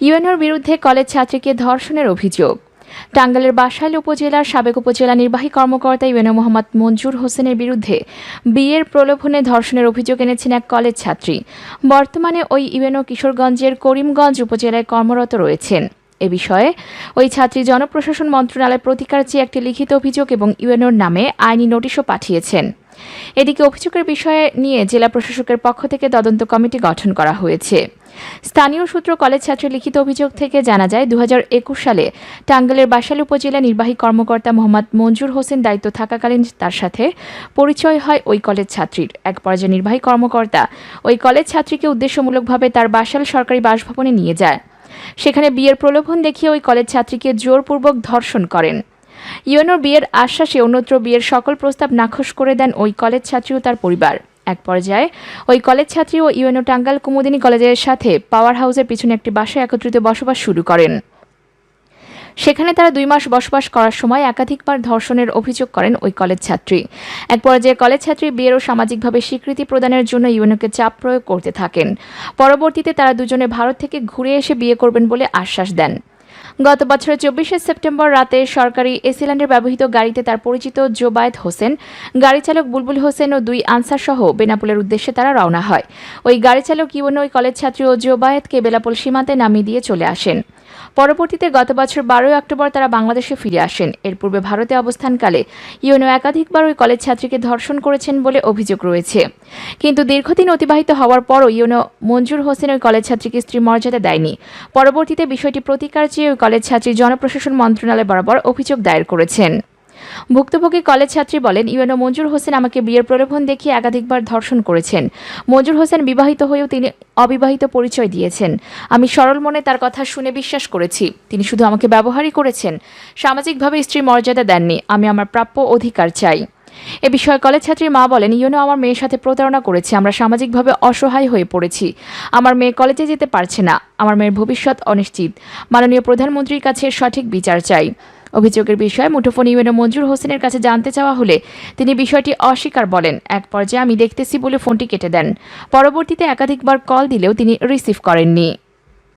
ইউএনওর বিরুদ্ধে কলেজ ছাত্রীকে ধর্ষণের অভিযোগ। টাঙ্গাইলের বাসাইল উপজেলার সাবেক উপজেলা নির্বাহী কর্মকর্তা ইউএনও মোহাম্মদ মঞ্জুর হোসেনের বিরুদ্ধে বিয়ের প্রলোভনে ধর্ষণের অভিযোগ এনেছেন এক কলেজ ছাত্রী। বর্তমানে ওই ইউএনও কিশোরগঞ্জের করিমগঞ্জ উপজেলায় কর্মরত রয়েছেন। এ বিষয়ে ওই ছাত্রী জনপ্রশাসন মন্ত্রণালয় প্রতিকার চেয়ে একটি লিখিত অভিযোগ এবং ইউএনওর নামে আইনি নোটিশও পাঠিয়েছেন। এদিকে অভিযোগের বিষয়ে নিয়ে জেলা প্রশাসকের পক্ষ থেকে তদন্ত কমিটি গঠন করা হয়েছে। স্থানীয় সূত্র কলেজ ছাত্রের লিখিত অভিযোগ থেকে জানা যায় দু হাজার একুশ সালে টাঙ্গাইলের বাসাল উপজেলা নির্বাহী কর্মকর্তা মোহাম্মদ মঞ্জুর হোসেন দায়িত্ব থাকাকালীন তার সাথে পরিচয় হয় ওই কলেজ ছাত্রীর। এক পর্যায়ে নির্বাহী কর্মকর্তা ওই কলেজ ছাত্রীকে উদ্দেশ্যমূলকভাবে তার বাসাল সরকারি বাসভবনে নিয়ে যায়। সেখানে বিয়ের প্রলোভন দেখিয়ে ওই কলেজ ছাত্রীকে জোরপূর্বক ধর্ষণ করেন। ইউএনওর বিয়ের আশ্বাসে অন্যত্র বিয়ের সকল প্রস্তাব নাকচ করে দেন ওই কলেজ ছাত্রী ও তার পরিবার। এক পর্যায়ে। ওই কলেজ ছাত্রী ও ইউএনও টাঙ্গাল কুমুদিনী কলেজের সাথে পাওয়ার হাউসের পিছনে একটি বাসায় একত্রিত বসবাস শুরু করেন। সেখানে তারা দুই মাস বসবাস করার সময় একাধিকবার ধর্ষণের অভিযোগ করেন ওই কলেজ ছাত্রী। এক পর্যায়ে কলেজ ছাত্রী বিয়ের ও সামাজিকভাবে স্বীকৃতি প্রদানের জন্য ইউএনওকে চাপ প্রয়োগ করতে থাকেন। পরবর্তীতে তারা দুজনে ভারত থেকে ঘুরে এসে বিয়ে করবেন বলে আশ্বাস দেন। গত বছরের চব্বিশে সেপ্টেম্বর রাতে সরকারি এসিল্যান্ডের ব্যবহৃত গাড়িতে তার পরিচিত জোবায়েত হোসেন, গাড়ি চালক বুলবুল হোসেন ও দুই আনসার সহ বেনাপুলের উদ্দেশ্যে তারা রওনা হয়। ওই গাড়ি চালক ইউন কলেজ ছাত্রী ও জোবায়েতকে বেলাপুল সীমান্তে নামিয়ে দিয়ে চলে আসেন। পরবর্তীতে গত বছর বারোই অক্টোবর তারা বাংলাদেশে ফিরে আসেন। এর পূর্বে ভারতে অবস্থানকালে ইউনো একাধিকবার ওই কলেজ ছাত্রীকে ধর্ষণ করেছেন বলে অভিযোগ রয়েছে। কিন্তু দীর্ঘদিন অতিবাহিত হওয়ার পরও ইউনো মঞ্জুর হোসেন ওই কলেজ ছাত্রীকে স্ত্রী মর্যাদা দেয়নি। পরবর্তীতে বিষয়টি প্রতিকার চেয়ে ওই কলেজ ছাত্রী জনপ্রশাসন মন্ত্রণালয় বরাবর অভিযোগ দায়ের করেছেন। ভুক্তভোগী কলেজ ছাত্রী বলেন, ইউএনও মঞ্জুর হোসেন আমাকে বিয়ের প্রলোভন দেখিয়ে একাধিকবার ধর্ষণ করেছেন। মঞ্জুর হোসেন বিবাহিত হয়েও তিনি অবিবাহিত পরিচয় দিয়েছেন। আমি সরল মনে তার কথা শুনে বিশ্বাস করেছি। তিনি শুধু আমাকে ব্যবহারই করেছেন। সামাজিকভাবে স্ত্রী মর্যাদা দেননি। আমি আমার প্রাপ্য অধিকার চাই। এ বিষয়ে কলেজ ছাত্রীর মা বলেন ইউনো আমার মেয়ের সাথে প্রতারণা করেছে। আমরা সামাজিকভাবে অসহায় হয়ে পড়েছি। আমার মেয়ে কলেজে যেতে পারছে না। আমার মেয়ের ভবিষ্যৎ অনিশ্চিত। মাননীয় প্রধানমন্ত্রীর কাছে সঠিক বিচার চাই। অভিযোগের বিষয়ে মুঠোফোন ইউএনও মঞ্জুর হোসেনের কাছে জানতে চাওয়া হলে তিনি বিষয়টি অস্বীকার বলেন। এক পর্যায়ে আমি দেখতেছি বলে ফোনটি কেটে দেন। পরবর্তীতে একাধিকবার কল দিলেও তিনি রিসিভ করেননি।